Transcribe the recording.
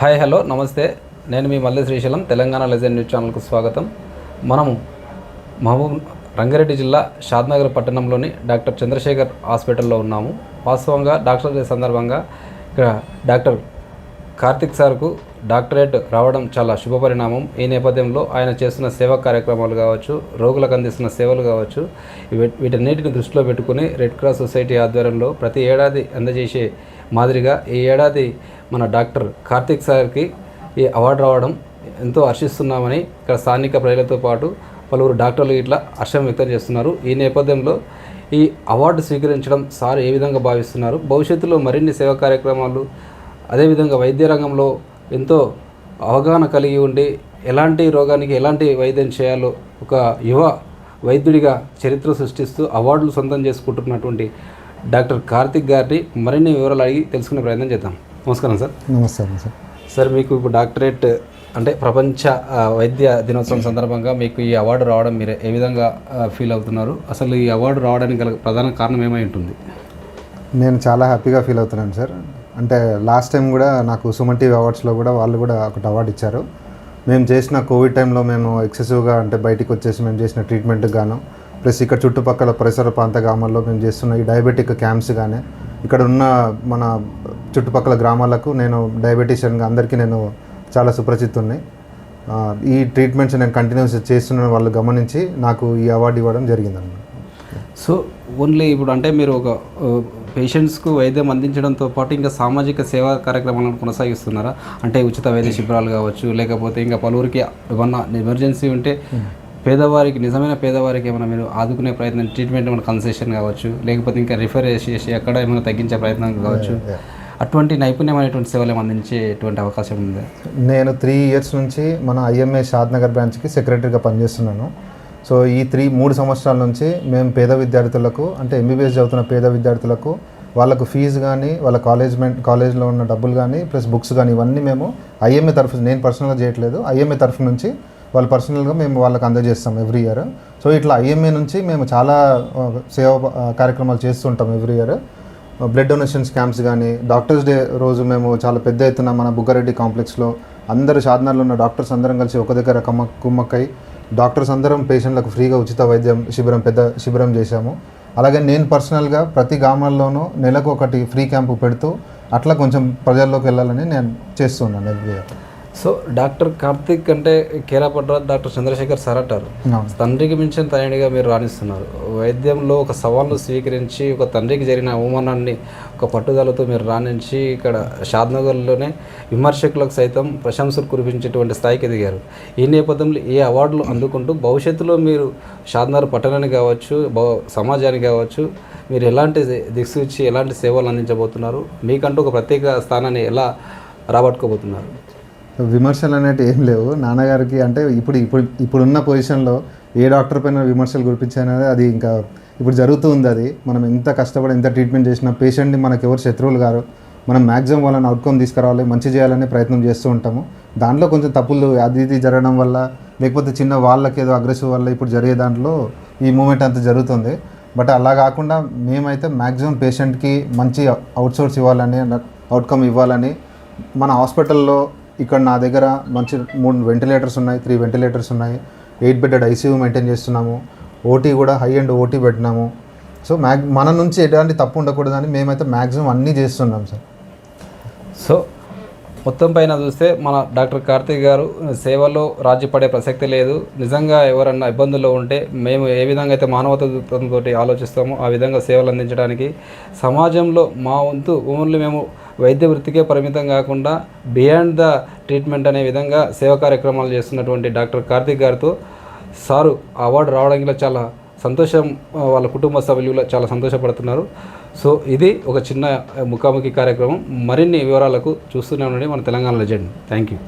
Hi hello నమస్తే. నేను మీ మల్లె శ్రీశైలం తెలంగాణ లెజెండ్ న్యూస్ ఛానల్కు స్వాగతం. మనము మహబూబ్ రంగారెడ్డి జిల్లా షాద్నగర్ పట్టణంలోని డాక్టర్ చంద్రశేఖర్ హాస్పిటల్లో ఉన్నాము. వాస్తవంగా డాక్టర్ డే సందర్భంగా ఇక్కడ డాక్టర్ కార్తిక్ సార్కు డాక్టరేట్ రావడం చాలా శుభపరిణామం. ఈ నేపథ్యంలో ఆయన చేస్తున్న సేవా కార్యక్రమాలు కావచ్చు రోగులకు అందిస్తున్న సేవలు కావచ్చు వీటన్నిటిని దృష్టిలో పెట్టుకుని రెడ్ క్రాస్ సొసైటీ ఆధ్వర్యంలో ప్రతి ఏడాది అందజేసే మాదిరిగా ఈ ఏడాది మన డాక్టర్ కార్తిక్ సార్కి ఈ అవార్డు రావడం ఎంతో హర్షిస్తున్నామని ఇక్కడ స్థానిక ప్రజలతో పాటు పలువురు డాక్టర్లు ఇట్లా హర్షం వ్యక్తం చేస్తున్నారు. ఈ నేపథ్యంలో ఈ అవార్డు స్వీకరించడం సార్ ఏ విధంగా భావిస్తున్నారు? భవిష్యత్తులో మరిన్ని సేవా కార్యక్రమాలు అదేవిధంగా వైద్య రంగంలో ఎంతో అవగాహన కలిగి ఉండి ఎలాంటి రోగానికి ఎలాంటి వైద్యం చేయాలో ఒక యువ వైద్యుడిగా చరిత్ర సృష్టిస్తూ అవార్డులు సొంతం చేసుకుంటున్నటువంటి డాక్టర్ కార్తిక్ గారిని మరిన్ని వివరాలు అడిగి తెలుసుకునే ప్రయత్నం చేద్దాం. నమస్కారం సార్. నమస్కారం సార్. సార్ మీకు ఇప్పుడు డాక్టరేట్ అంటే ప్రపంచ వైద్య దినోత్సవం సందర్భంగా మీకు ఈ అవార్డు రావడం మీరు ఏ విధంగా ఫీల్ అవుతున్నారు? అసలు ఈ అవార్డు రావడానికి గల ప్రధాన కారణం ఏమై ఉంటుంది? నేను చాలా హ్యాపీగా ఫీల్ అవుతున్నాను సార్. అంటే లాస్ట్ టైం కూడా నాకు సుమన్ టీవీ అవార్డ్స్లో కూడా వాళ్ళు కూడా ఒకటి అవార్డు ఇచ్చారు. మేము చేసిన కోవిడ్ టైంలో మేము ఎక్సెసివ్గా అంటే బయటికి వచ్చేసి మేము చేసిన ట్రీట్మెంట్కి గాను ప్లస్ ఇక్కడ చుట్టుపక్కల పరిసర ప్రాంత గ్రామాల్లో మేము చేస్తున్న ఈ డయాబెటిక్ క్యాంప్స్ కానీ ఇక్కడ ఉన్న మన చుట్టుపక్కల గ్రామాలకు నేను డయాబెటీషియన్గా అందరికీ నేను చాలా సుపరిచితున్నాయి ఈ ట్రీట్మెంట్స్ నేను కంటిన్యూస్ చేస్తున్న వాళ్ళు గమనించి నాకు ఈ అవార్డు ఇవ్వడం జరిగిందన్నమాట. సో ఓన్లీ ఇప్పుడు అంటే మీరు ఒక పేషెంట్స్కు వైద్యం అందించడంతో పాటు ఇంకా సామాజిక సేవా కార్యక్రమాలను కొనసాగిస్తున్నారా? అంటే ఉచిత వైద్య శిబిరాలు కావచ్చు లేకపోతే ఇంకా పలువురికి ఏమన్నా ఎమర్జెన్సీ ఉంటే పేదవారికి నిజమైన పేదవారికి ఏమైనా మీరు ఆదుకునే ప్రయత్నం ట్రీట్మెంట్ ఏమైనా కన్సెషన్ కావచ్చు లేకపోతే ఇంకా రిఫర్ చేసి అక్కడ ఏమైనా తగ్గించే ప్రయత్నం కావచ్చు అటువంటి నైపుణ్యమైనటువంటి సేవలు అందించేటువంటి అవకాశం ఉందా? నేను త్రీ ఇయర్స్ నుంచి మన ఐఎంఏ షాద్నగర్ బ్రాంచ్కి సెక్రటరీగా పనిచేస్తున్నాను. సో ఈ త్రీ మూడు సంవత్సరాల నుంచి మేము పేద విద్యార్థులకు అంటే ఎంబీబీఎస్ చదువుతున్న పేద విద్యార్థులకు వాళ్ళకు ఫీజు కానీ వాళ్ళ కాలేజ్ కాలేజ్లో ఉన్న డబ్బులు కానీ ప్లస్ బుక్స్ కానీ ఇవన్నీ మేము ఐఎంఏ తరఫు నేను పర్సనల్గా చేయట్లేదు. ఐఎంఏ తరఫు నుంచి వాళ్ళు పర్సనల్గా మేము వాళ్ళకి అందజేస్తాం ఎవ్రీ ఇయర్ సో ఇట్లా ఐఎంఏ నుంచి మేము చాలా సేవ కార్యక్రమాలు చేస్తుంటాం every year blood donations camps కానీ డాక్టర్స్ డే రోజు మేము చాలా పెద్ద ఎత్తున మన బుగ్గారెడ్డి కాంప్లెక్స్లో అందరు షాద్నర్లో ఉన్న డాక్టర్స్ అందరం కలిసి ఒక దగ్గర కమ్మ కుమ్మక్కై డాక్టర్స్ అందరం పేషెంట్లకు ఫ్రీగా ఉచిత వైద్యం శిబిరం పెద్ద శిబిరం చేశాము. అలాగే నేను పర్సనల్గా ప్రతి గ్రామాల్లోనూ నెలకు ఒకటి ఫ్రీ క్యాంపు పెడుతూ అట్లా కొంచెం ప్రజల్లోకి వెళ్ళాలని నేను చేస్తున్నాను every year so doctor Karthik అంటే కేరా పడ్రాజ్ డాక్టర్ చంద్రశేఖర్ సార్ అంటారు. తండ్రికి మించిన తనయుడిగా మీరు రాణిస్తున్నారు. వైద్యంలో ఒక సవాల్ను స్వీకరించి ఒక తండ్రికి జరిగిన అవమానాన్ని ఒక పట్టుదలతో మీరు రాణించి ఇక్కడ షాద్నగర్లోనే విమర్శకులకు సైతం ప్రశంసలు కురిపించేటువంటి స్థాయికి ఎదిగారు. ఈ నేపథ్యంలో ఈ అవార్డులు అందుకుంటూ భవిష్యత్తులో మీరు షాద్నగర్ పట్టణానికి కావచ్చు సమాజానికి కావచ్చు మీరు ఎలాంటి దిక్సూచి ఎలాంటి సేవలు అందించబోతున్నారు? మీకంటూ ఒక ప్రత్యేక స్థానాన్ని ఎలా రాబట్టుకోబోతున్నారు? విమర్శలు అనేవి ఏం లేవు. నాన్నగారికి అంటే ఇప్పుడు ఇప్పుడు ఇప్పుడున్న పొజిషన్లో ఏ డాక్టర్ పైన విమర్శలు కురిపించానది అది ఇంకా ఇప్పుడు జరుగుతూ ఉంది అది. మనం ఎంత కష్టపడి ఎంత ట్రీట్మెంట్ చేసినా పేషెంట్ని మనకు ఎవరు శత్రువులు గారు మనం మ్యాక్సిమం వాళ్ళని అవుట్కమ్ తీసుకురావాలి మంచి చేయాలనే ప్రయత్నం చేస్తూ ఉంటాము. దాంట్లో కొంచెం తప్పులు అది ఇది జరగడం వల్ల లేకపోతే చిన్న వాళ్ళకి ఏదో అగ్రెసివ్ వల్ల ఇప్పుడు జరిగే దాంట్లో ఈ మూమెంట్ అంతా జరుగుతుంది. బట్ అలా కాకుండా మేమైతే మ్యాక్సిమం పేషెంట్కి మంచి అవుట్సోర్స్ ఇవ్వాలని అవుట్కమ్ ఇవ్వాలని మన హాస్పిటల్లో ఇక్కడ నా దగ్గర మంచి మూడు వెంటిలేటర్స్ ఉన్నాయి త్రీ వెంటిలేటర్స్ ఉన్నాయి. ఎయిట్ బెడెడ్ ఐసీయూ మెయింటైన్ చేస్తున్నాము. ఓటీ కూడా హై అండ్ ఓటీ పెట్టినాము. సో మ్యాగ్ మన నుంచి ఎలాంటి తప్పు ఉండకూడదని మేమైతే మ్యాక్సిమం అన్నీ చేస్తున్నాం సార్ సో మొత్తం పైన చూస్తే మన డాక్టర్ కార్తీక్ గారు సేవలో రాజీ పడే ప్రసక్తి లేదు. నిజంగా ఎవరన్నా ఇబ్బందుల్లో ఉంటే మేము ఏ విధంగా అయితే మానవతతో ఆలోచిస్తామో ఆ విధంగా సేవలు అందించడానికి సమాజంలో మా వంతు ఓన్లీ మేము వైద్య వృత్తికే పరిమితం కాకుండా బియాండ్ ద ట్రీట్మెంట్ అనే విధంగా సేవా కార్యక్రమాలు చేస్తున్నటువంటి డాక్టర్ కార్తిక్ గారితో సారు అవార్డు రావడానికి చాలా సంతోషం వాళ్ళ కుటుంబ సభ్యులు చాలా సంతోషపడుతున్నారు. సో ఇది ఒక చిన్న ముఖాముఖి కార్యక్రమం. మరిన్ని వివరాలకు చూస్తూనే ఉండండి మన తెలంగాణ లెజెండ్. Thank you.